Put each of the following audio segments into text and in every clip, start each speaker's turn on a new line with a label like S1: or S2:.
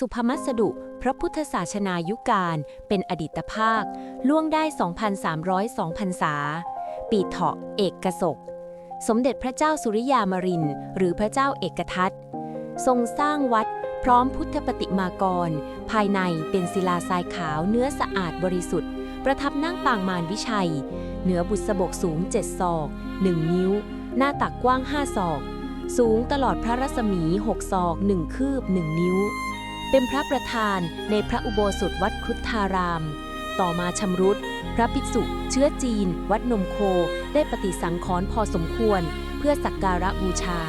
S1: สุภมัสดุ พระพุทธศาสนายุการ เป็นอดีตภาค ล่วงได้ 2,302พรรษา ปีเถาะเอกกศกสมเด็จพระเจ้าสุริยามริน หรือพระเจ้าเอกทัตทรงสร้างวัดพร้อมพุทธปฏิมากร ภายในเป็นศิลาทรายขาวเนื้อสะอาดบริสุทธิ์ ประทับนั่งปางมารวิชัย เหนือบุษบกสูง 7 ศอก 1 นิ้ว หน้าตักกว้าง 5 ศอก สูงตลอดพระรัศมี 6 ศอก 1 คืบ 1 นิ้ว เป็นพระประธานในพระอุโบสถวัดครุฑธาราม ต่อมาชำรุด พระภิกษุ เชื้อจีน วัดนมโค ได้ปฏิสังขรณ์พอสมควร เพื่อสักการะบูชา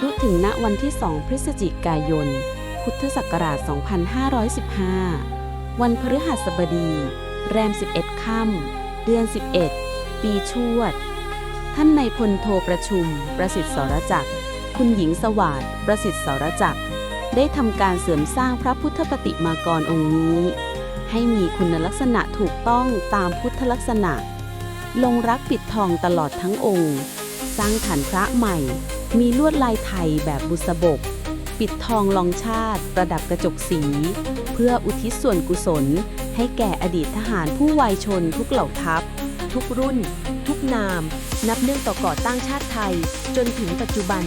S2: รู้ถึงณวันที่ 2 พฤศจิกายน พุทธศักราช 2515 วันพฤหัสบดี แรม 11 ค่ำเดือน 11 ปีชวด ท่านในพลโทประชุม ประสิทธิ์สรจักรคุณหญิงสวัสดิ์ประสิทธิ์สรจักร ได้ทำการเสริมสร้างพระพุทธปฏิมากรองค์นี้ ให้มีคุณลักษณะถูกต้องตามพุทธลักษณะ ลงรักปิดทองตลอดทั้งองค์ สร้างฐานพระใหม่ มีลวดลายไทยแบบบุษบก ปิดทองลองชาติ ประดับกระจกสี เพื่ออุทิศส่วนกุศล ให้แก่อดีตทหารผู้วัยชนทุกเหล่าทัพ
S1: ทุกรุ่น ทุกนาม นับเนื่องต่อก่อตั้งชาติไทย จนถึงปัจจุบัน